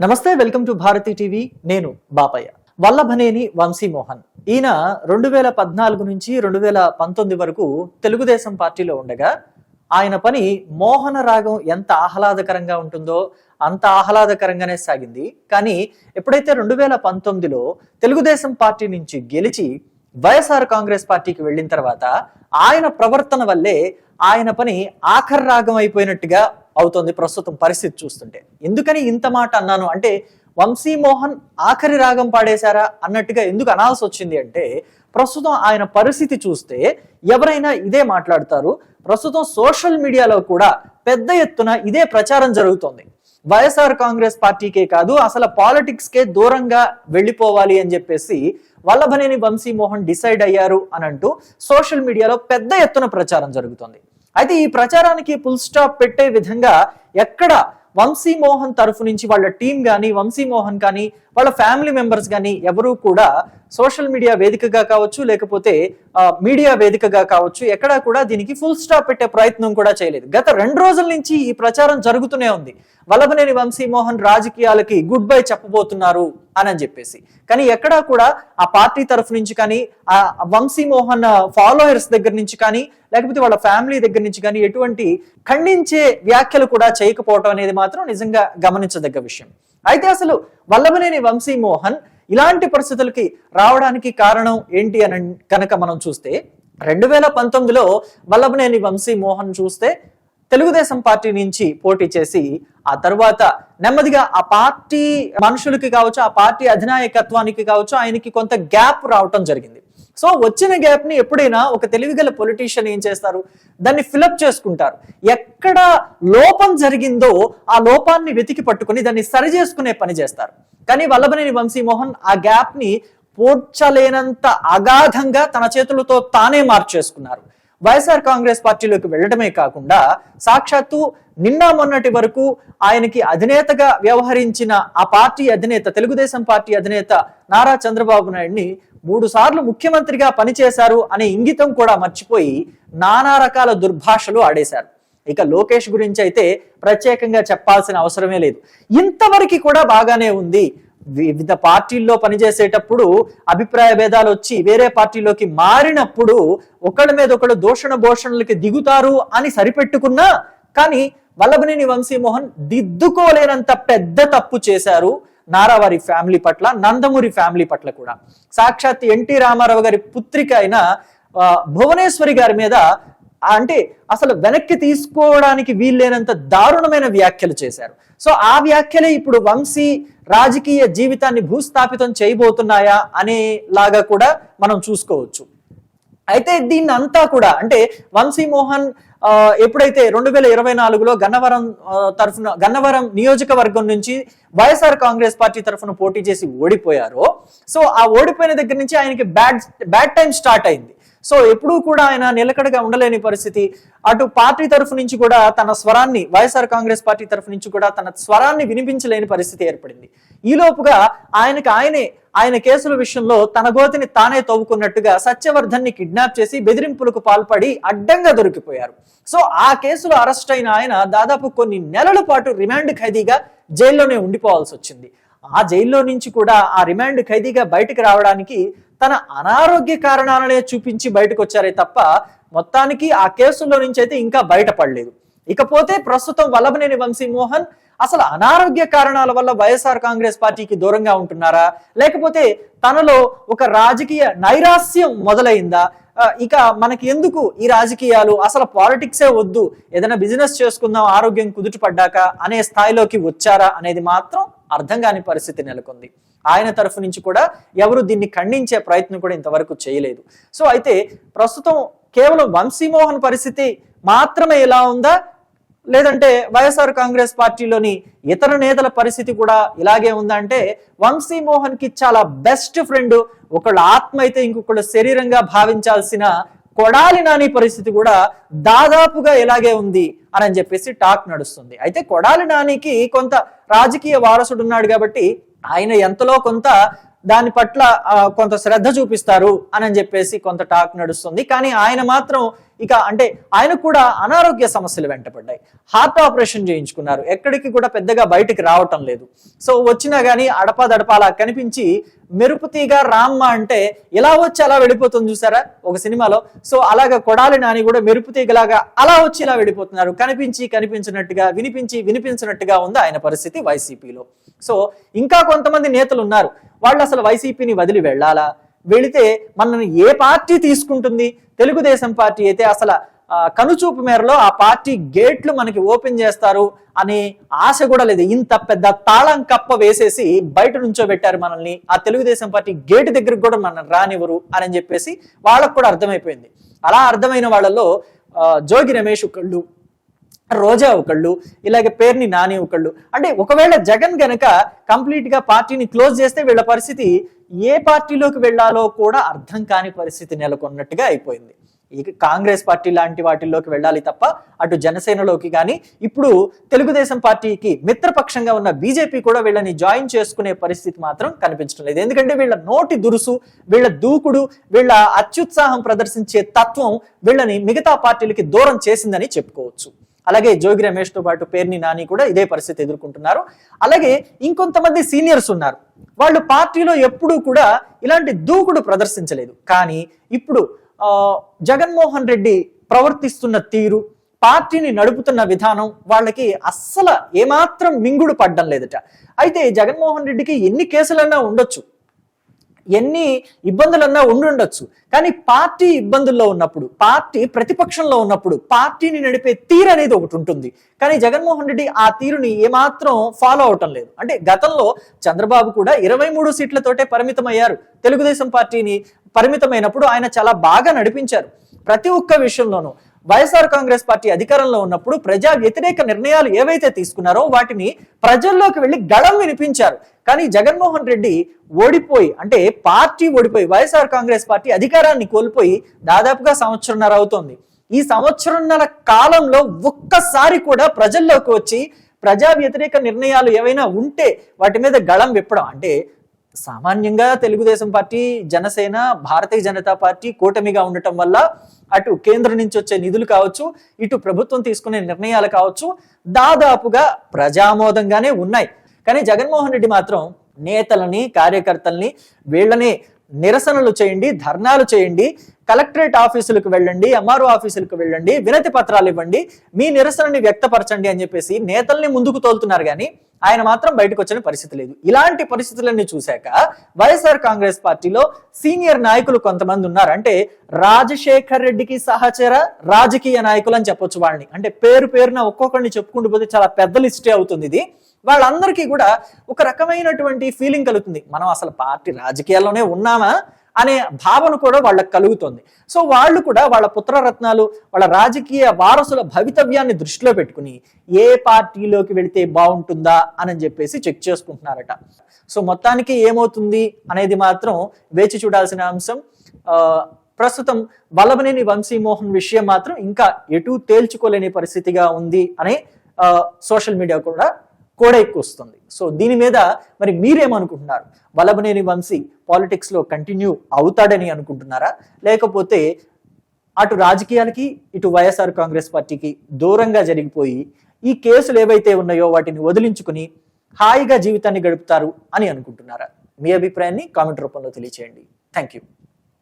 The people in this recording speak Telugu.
నమస్తే వెల్కమ్ టు భారతి టీవీ. నేను బాపయ్య. వల్లభనేని వంశీమోహన్. ఈయన రెండు వేల పద్నాలుగు నుంచి రెండు వేల పంతొమ్మిది వరకు తెలుగుదేశం పార్టీలో ఉండగా ఆయన పని మోహన రాగం ఎంత ఆహ్లాదకరంగా ఉంటుందో అంత ఆహ్లాదకరంగానే సాగింది. కానీ ఎప్పుడైతే రెండు వేల పంతొమ్మిదిలో తెలుగుదేశం పార్టీ నుంచి గెలిచి వైఎస్ఆర్ కాంగ్రెస్ పార్టీకి వెళ్ళిన తర్వాత ఆయన ప్రవర్తన వల్లే ఆయన పని ఆఖర్ రాగం అయిపోయినట్టుగా అవుతోంది ప్రస్తుతం పరిస్థితి చూస్తుంటే. ఎందుకని ఇంత మాట అన్నాను? అంటే వంశీమోహన్ ఆఖరి రాగం పాడేశారా అన్నట్టుగా ఎందుకు అనాల్సి వచ్చింది అంటే ప్రస్తుతం ఆయన పరిస్థితి చూస్తే ఎవరైనా ఇదే మాట్లాడతారు. ప్రస్తుతం సోషల్ మీడియాలో కూడా పెద్ద ఎత్తున ఇదే ప్రచారం జరుగుతోంది. వైఎస్ఆర్ కాంగ్రెస్ పార్టీకే కాదు అసలు పాలిటిక్స్ కే దూరంగా వెళ్ళిపోవాలి అని చెప్పేసి వల్లభనేని వంశీమోహన్ డిసైడ్ అయ్యారు అని అంటూ సోషల్ మీడియాలో పెద్ద ఎత్తున ప్రచారం జరుగుతుంది. అయితే ఈ ప్రచారానికి ఫుల్ స్టాప్ పెట్టే విధంగా ఎక్కడ వంశీమోహన్ తరఫు నుంచి వాళ్ళ టీం కానీ వంశీమోహన్ కానీ వాళ్ళ ఫ్యామిలీ మెంబర్స్ కానీ ఎవరూ కూడా సోషల్ మీడియా వేదికగా కావచ్చు లేకపోతే మీడియా వేదికగా కావచ్చు ఎక్కడా కూడా దీనికి ఫుల్ స్టాప్ పెట్టే ప్రయత్నం కూడా చేయలేదు. గత రెండు రోజుల నుంచి ఈ ప్రచారం జరుగుతూనే ఉంది. వల్లభనేని వంశీమోహన్ రాజకీయాలకి గుడ్ బై చెప్పబోతున్నారు అని అని చెప్పేసి. కానీ ఎక్కడా కూడా ఆ పార్టీ తరఫు నుంచి కానీ ఆ వంశీమోహన్ ఫాలోయర్స్ దగ్గర నుంచి కానీ లేకపోతే వాళ్ళ ఫ్యామిలీ దగ్గర నుంచి కానీ ఎటువంటి ఖండించే వ్యాఖ్యలు కూడా చేయకపోవటం అనేది మాత్రం నిజంగా గమనించదగ్గ విషయం. అయితే అసలు వల్లభనేని వంశీ మోహన్ ఇలాంటి పరిస్థితులకి రావడానికి కారణం ఏంటి అని కనుక మనం చూస్తే రెండు వేల పంతొమ్మిదిలో వల్లభనేని వంశీ మోహన్ చూస్తే తెలుగుదేశం పార్టీ నుంచి పోటీ చేసి ఆ తర్వాత నెమ్మదిగా ఆ పార్టీ మనుషులకి కావచ్చు ఆ పార్టీ అధినాయకత్వానికి కావచ్చు ఆయనకి కొంత గ్యాప్ రావటం జరిగింది. సో వచ్చిన గ్యాప్ని ఎప్పుడైనా ఒక తెలివిగల పొలిటీషియన్ ఏం చేస్తారు? దాన్ని ఫిలప్ చేసుకుంటారు. ఎక్కడ లోపం జరిగిందో ఆ లోపాన్ని వెతికి పట్టుకుని దాన్ని సరి చేసుకునే పని చేస్తారు. కానీ వల్లభనేని వంశీమోహన్ ఆ గ్యాప్ని పూడ్చలేనంత అగాధంగా తన చేతులతో తానే మార్చేసుకున్నారు. వైఎస్ఆర్ కాంగ్రెస్ పార్టీలోకి వెళ్ళడమే కాకుండా సాక్షాత్తు నిన్న మొన్నటి వరకు ఆయనకి అధినేతగా వ్యవహరించిన ఆ పార్టీ అధినేత తెలుగుదేశం పార్టీ అధినేత నారా చంద్రబాబు నాయుడిని మూడు సార్లు ముఖ్యమంత్రిగా పనిచేశారు అనే ఇంగితం కూడా మర్చిపోయి నానా రకాల దుర్భాషలు ఆడేశారు. ఇక లోకేష్ గురించి అయితే ప్రత్యేకంగా చెప్పాల్సిన అవసరమే లేదు. ఇంతవరకు కూడా బాగానే ఉంది. వివిధ పార్టీల్లో పనిచేసేటప్పుడు అభిప్రాయ భేదాలు వచ్చి వేరే పార్టీలోకి మారినప్పుడు ఒకళ్ళ మీద ఒకళ్ళు దూషణ భోషణలకి దిగుతారు అని సరిపెట్టుకున్నా కానీ వల్లభనేని వంశీమోహన్ దిద్దుకోలేనంత పెద్ద తప్పు చేశారు. నారావారి ఫ్యామిలీ పట్ల నందమూరి ఫ్యామిలీ పట్ల కూడా. సాక్షాత్ ఎన్టీ రామారావు గారి పుత్రిక అయిన ఆ, భువనేశ్వరి గారి మీద అంటే అసలు వెనక్కి తీసుకోవడానికి వీల్లేనంత దారుణమైన వ్యాఖ్యలు చేశారు. సో ఆ వ్యాఖ్యలే ఇప్పుడు వంశీ రాజకీయ జీవితాన్ని భూస్థాపితం చేయబోతున్నాయా అనేలాగా కూడా మనం చూసుకోవచ్చు. అయితే దీన్ని అంతా కూడా అంటే వంశీమోహన్ ఆ, ఎప్పుడైతే రెండు వేల ఇరవై నాలుగులో గన్నవరం తరఫున గన్నవరం నియోజకవర్గం నుంచి వైఎస్ఆర్ కాంగ్రెస్ పార్టీ తరఫున పోటీ చేసి ఓడిపోయారో సో ఆ ఓడిపోయిన దగ్గర నుంచి ఆయనకి బ్యాడ్ బ్యాడ్ టైం స్టార్ట్ అయింది. సో ఎప్పుడూ కూడా ఆయన నిలకడగా ఉండలేని పరిస్థితి. అటు పార్టీ తరఫు నుంచి కూడా తన స్వరాన్ని వైఎస్ఆర్ కాంగ్రెస్ పార్టీ తరఫు నుంచి కూడా తన స్వరాన్ని వినిపించలేని పరిస్థితి ఏర్పడింది. ఈలోపుగా ఆయనకు ఆయనే ఆయన కేసుల విషయంలో తన గోతిని తానే తవ్వుకున్నట్టుగా సత్యవర్ధన్ని కిడ్నాప్ చేసి బెదిరింపులకు పాల్పడి అడ్డంగా దొరికిపోయారు. సో ఆ కేసులో అరెస్ట్ అయిన ఆయన దాదాపు కొన్ని నెలల పాటు రిమాండ్ ఖైదీగా జైల్లోనే ఉండిపోవాల్సి వచ్చింది. ఆ జైల్లో నుంచి కూడా ఆ రిమాండ్ ఖైదీగా బయటకు రావడానికి తన అనారోగ్య కారణాలనే చూపించి బయటకు వచ్చారే తప్ప మొత్తానికి ఆ కేసుల్లో నుంచి అయితే ఇంకా బయటపడలేదు. ఇకపోతే ప్రస్తుతం వల్లభనేని వంశీమోహన్ అసలు అనారోగ్య కారణాల వల్ల వైఎస్ఆర్ కాంగ్రెస్ పార్టీకి దూరంగా ఉంటున్నారా? లేకపోతే తనలో ఒక రాజకీయ నైరాస్యం మొదలైందా? ఇక మనకి ఎందుకు ఈ రాజకీయాలు? అసలు పాలిటిక్సే వద్దు. ఏదైనా బిజినెస్ చేసుకుందాం ఆరోగ్యం కుదుటపడ్డాక అనే స్థాయిలోకి వచ్చారా అనేది మాత్రం అర్థం కాని పరిస్థితి నెలకొంది. ఆయన తరఫు నుంచి కూడా ఎవరు దీన్ని ఖండించే ప్రయత్నం కూడా ఇంతవరకు చేయలేదు. సో అయితే ప్రస్తుతం కేవలం వంశీమోహన్ పరిస్థితి మాత్రమే ఎలా ఉందా? లేదంటే వైఎస్ఆర్ కాంగ్రెస్ పార్టీలోని ఇతర నేతల పరిస్థితి కూడా ఇలాగే ఉందంటే వంశీమోహన్కి చాలా బెస్ట్ ఫ్రెండ్ ఒకళ్ళ ఆత్మ అయితే ఇంకొకళ్ళ శరీరంగా భావించాల్సిన కొడాలి నాని పరిస్థితి కూడా దాదాపుగా ఇలాగే ఉంది. అని చెప్పేసి టాక్ నడుస్తుంది. అయితే కొడాలి నానికి కొంత రాజకీయ వారసుడు ఉన్నాడు కాబట్టి ఆయన ఎంతలో కొంత దాని పట్ల కొంత శ్రద్ధ చూపిస్తారు అని చెప్పేసి కొంత టాక్ నడుస్తుంది. కానీ ఆయన మాత్రం ఇక అంటే ఆయనకు కూడా అనారోగ్య సమస్యలు వెంటపడ్డాయి. హార్ట్ ఆపరేషన్ చేయించుకున్నారు. ఎక్కడికి కూడా పెద్దగా బయటికి రావటం లేదు. సో వచ్చినా కానీ అడపాదడపా అలా కనిపించి మెరుపుతీగా రామ్మ అంటే ఇలా వచ్చి అలా వెళ్ళిపోతుంది చూసారా? ఒక సినిమాలో. సో అలాగా కొడాలి నాని కూడా మెరుపుతీగలాగా అలా వచ్చి ఇలా వెళ్ళిపోతున్నారు. కనిపించి కనిపించినట్టుగా వినిపించి వినిపించినట్టుగా ఉంది ఆయన పరిస్థితి వైసీపీలో. సో ఇంకా కొంతమంది నేతలు ఉన్నారు. వాళ్ళు అసలు వైసీపీని వదిలి వెళ్ళాలా? వెళితే మనల్ని ఏ పార్టీ తీసుకుంటుంది? తెలుగుదేశం పార్టీ అయితే అసలు కనుచూపు మేరలో ఆ పార్టీ గేట్లు మనకి ఓపెన్ చేస్తారు అనే ఆశ కూడా లేదు. ఇంత పెద్ద తాళం కప్ప వేసేసి బయట నుంచో పెట్టారు మనల్ని. ఆ తెలుగుదేశం పార్టీ గేట్ దగ్గరికి కూడా మనం రానివ్వరు అని చెప్పేసి వాళ్ళకు కూడా అర్థమైపోయింది. అలా అర్థమైన వాళ్ళలో జోగి రమేష్ ఒకళ్ళు రోజా ఒకళ్ళు ఇలాగే పేర్ని నాని ఒకళ్ళు. అంటే ఒకవేళ జగన్ గనక కంప్లీట్గా పార్టీని క్లోజ్ చేస్తే వీళ్ళ పరిస్థితి ఏ పార్టీలోకి వెళ్ళాలో కూడా అర్థం కాని పరిస్థితి నెలకొన్నట్టుగా అయిపోయింది. ఇక కాంగ్రెస్ పార్టీ లాంటి వాటిల్లోకి వెళ్ళాలి తప్ప అటు జనసేనలోకి కానీ ఇప్పుడు తెలుగుదేశం పార్టీకి మిత్రపక్షంగా ఉన్న బీజేపీ కూడా వీళ్ళని జాయిన్ చేసుకునే పరిస్థితి మాత్రం కనిపించడం లేదు. ఎందుకంటే వీళ్ళ నోటి దురుసు వీళ్ళ దూకుడు వీళ్ళ అత్యుత్సాహం ప్రదర్శించే తత్వం వీళ్ళని మిగతా పార్టీలకి దూరం చేసిందని చెప్పుకోవచ్చు. అలాగే జోగి రమేష్తో పాటు పేర్ని నాని కూడా ఇదే పరిస్థితి ఎదుర్కొంటున్నారు. అలాగే ఇంకొంతమంది సీనియర్స్ ఉన్నారు. వాళ్ళు పార్టీలో ఎప్పుడూ కూడా ఇలాంటి దూకుడు ప్రదర్శించలేదు. కానీ ఇప్పుడు జగన్మోహన్ రెడ్డి ప్రవర్తిస్తున్న తీరు పార్టీని నడుపుతున్న విధానం వాళ్ళకి అస్సలు ఏమాత్రం మింగుడు పడ్డం లేదట. అయితే జగన్మోహన్ రెడ్డికి ఎన్ని కేసులన్నా ఉండొచ్చు. ఎన్ని ఇబ్బందులన్నా ఉండుండొచ్చు. కానీ పార్టీ ఇబ్బందుల్లో ఉన్నప్పుడు పార్టీ ప్రతిపక్షంలో ఉన్నప్పుడు పార్టీని నడిపే తీరు అనేది ఒకటి ఉంటుంది. కానీ జగన్మోహన్ రెడ్డి ఆ తీరుని ఏమాత్రం ఫాలో అవటం లేదు. అంటే గతంలో చంద్రబాబు కూడా ఇరవై మూడు సీట్లతోటే పరిమితం అయ్యారు తెలుగుదేశం పార్టీని పరిమితమైనప్పుడు ఆయన చాలా బాగా నడిపించారు. ప్రతి ఒక్క విషయంలోనూ వైఎస్ఆర్ కాంగ్రెస్ పార్టీ అధికారంలో ఉన్నప్పుడు ప్రజా వ్యతిరేక నిర్ణయాలు ఏవైతే తీసుకున్నారో వాటిని ప్రజల్లోకి వెళ్ళి గళం వినిపించారు. కానీ జగన్మోహన్ రెడ్డి ఓడిపోయి అంటే పార్టీ ఓడిపోయి వైఎస్ఆర్ కాంగ్రెస్ పార్టీ అధికారాన్ని కోల్పోయి దాదాపుగా సంవత్సరంన్నర అవుతోంది. ఈ సంవత్సరంన్నర కాలంలో ఒక్కసారి కూడా ప్రజల్లోకి వచ్చి ప్రజా వ్యతిరేక నిర్ణయాలు ఏవైనా ఉంటే వాటి మీద గళం విప్పడం అంటే సామాన్యంగా తెలుగుదేశం పార్టీ జనసేన భారతీయ జనతా పార్టీ కూటమిగా ఉండటం వల్ల అటు కేంద్రం నుంచి వచ్చే నిధులు కావచ్చు ఇటు ప్రభుత్వం తీసుకునే నిర్ణయాలు కావచ్చు దాదాపుగా ప్రజామోదంగానే ఉన్నాయి. కానీ జగన్మోహన్ రెడ్డి మాత్రం నేతలని కార్యకర్తల్ని వీళ్ళని నిరసనలు చేయండి ధర్నాలు చేయండి కలెక్టరేట్ ఆఫీసులకు వెళ్ళండి ఎంఆర్ఓ ఆఫీసులకు వెళ్ళండి వినతి పత్రాలు ఇవ్వండి మీ నిరసనని వ్యక్తపరచండి అని చెప్పేసి నేతల్ని ముందుకు తోలుతున్నారు. కానీ ఆయన మాత్రం బయటకు వచ్చిన పరిస్థితి లేదు. ఇలాంటి పరిస్థితులన్నీ చూశాక వైఎస్ఆర్ కాంగ్రెస్ పార్టీలో సీనియర్ నాయకులు కొంతమంది ఉన్నారు. అంటే రాజశేఖర్ రెడ్డికి సహచర రాజకీయ నాయకులు అని చెప్పొచ్చు వాళ్ళని. అంటే పేరు పేరున ఒక్కొక్కరిని చెప్పుకుంటూ పోతే చాలా పెద్ద లిస్టే అవుతుంది ఇది. వాళ్ళందరికీ కూడా ఒక రకమైనటువంటి ఫీలింగ్ కలుగుతుంది. మనం అసలు పార్టీ రాజకీయాల్లోనే ఉన్నామా? అనే భావన కూడా వాళ్ళకు కలుగుతుంది. సో వాళ్ళు కూడా వాళ్ళ పుత్రరత్నాలు వాళ్ళ రాజకీయ వారసుల భవితవ్యాన్ని దృష్టిలో పెట్టుకుని ఏ పార్టీలోకి వెళితే బాగుంటుందా అని చెప్పేసి చెక్ చేసుకుంటున్నారట. సో మొత్తానికి ఏమవుతుంది అనేది మాత్రం వేచి చూడాల్సిన అంశం. ప్రస్తుతం వల్లభనేని వంశీమోహన్ విషయం మాత్రం ఇంకా ఎటు తేల్చుకోలేని పరిస్థితిగా ఉంది అనే సోషల్ మీడియా కూడా కూడా ఎక్కువ వస్తుంది సో దీని మీద మరి మీరేమనుకుంటున్నారు? వల్లభనేని వంశీ పాలిటిక్స్లో కంటిన్యూ అవుతాడని అనుకుంటున్నారా? లేకపోతే అటు రాజకీయాలకి ఇటు వైఎస్ఆర్ కాంగ్రెస్ పార్టీకి దూరంగా జరిగిపోయి ఈ కేసులు ఏవైతే ఉన్నాయో వాటిని వదిలించుకుని హాయిగా జీవితాన్ని గడుపుతారు అని అనుకుంటున్నారా? మీ అభిప్రాయాన్ని కామెంట్ రూపంలో తెలియచేయండి. Thank you